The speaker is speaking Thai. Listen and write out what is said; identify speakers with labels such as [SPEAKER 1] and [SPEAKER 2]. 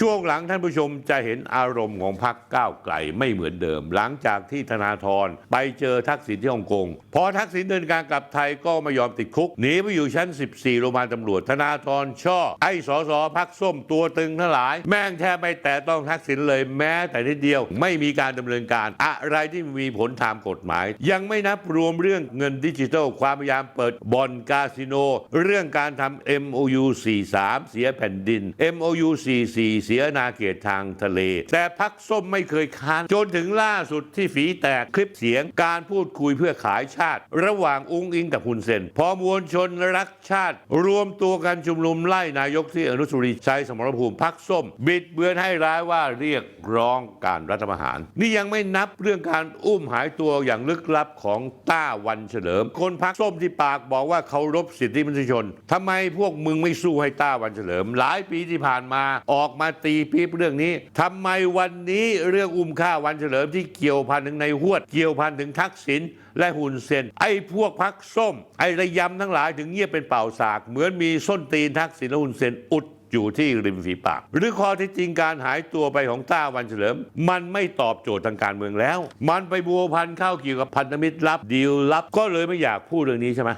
[SPEAKER 1] ช่วงหลังท่านผู้ชมจะเห็นอารมณ์ของพรรคก้าวไกลไม่เหมือนเดิม หลังจากที่ธนาธรไปเจอทักษิณที่ฮ่องกงพอทักษิณเดินการกลับไทยก็ไม่ยอมติดคุกหนีไปอยู่ชั้น 14 โรงพยาบาลตำรวจ ธนาธรช่อ ไอ้สอสอพักส้มตัวตึงทั้งหลาย แม่งแทบไม่แตะต้องทักษิณเลยแม้แต่นิดเดียว ไม่มีการดำเนินการ อะไรที่มีผลทางกฎหมาย ยังไม่นับรวมเรื่องเงินดิจิทัล ความพยายามเปิดบ่อนคาสิโน เรื่องการทำ MOU 43 เสียแผ่นดิน MOU 44เสียนาเขตทางทะเล แต่พักส้มไม่เคยค้าน จนถึงล่าสุดที่ฝีแตกคลิปเสียงการพูดคุยเพื่อขายชาติ ระหว่างอุ้งอิงกับคุณเซน พอมวลชนรักชาติ รวมตัวกันชุมนุมไล่นายกที่อนุสาวรีชัยสมรภูมิพักส้ม บิดเบือนให้ร้ายว่าเรียกร้องการรัฐประหาร นี่ยังไม่นับเรื่องการอุ้มหายตัวอย่างลึกลับของต้าวันเฉลิม คนพักส้มที่ปากบอกว่าเคารพสิทธิมนุษยชนทำไมพวกมึงไม่สู้ให้ต้าวันเฉลิม หลายปีที่ผ่านมาออกมาตีปี๊บเรื่องนี้ทำไมวันนี้เรื่องอุ้มฆ่าวันเฉลิมที่เกี่ยวพันถึงในหวด เกี่ยวพันถึงทักษิณและหุ่นเซนไอ้พวกพักส้ม ไอ้ระยำทั้งหลายถึงเงียบเป็นเป่าสาก เหมือนมีส้นตีนทักษิณและหุ่นเซนอุดอยู่ที่ริมฝีปาก หรือข้อที่จริงการหายตัวไปของต้าวันเฉลิม มันไม่ตอบโจทย์ทางการเมืองแล้ว มันไปบัวพันเข้าเกี่ยวกับพันธมิตรลับดีลลับ ก็เลยไม่อยากพูดเรื่องนี้ใช่ไหม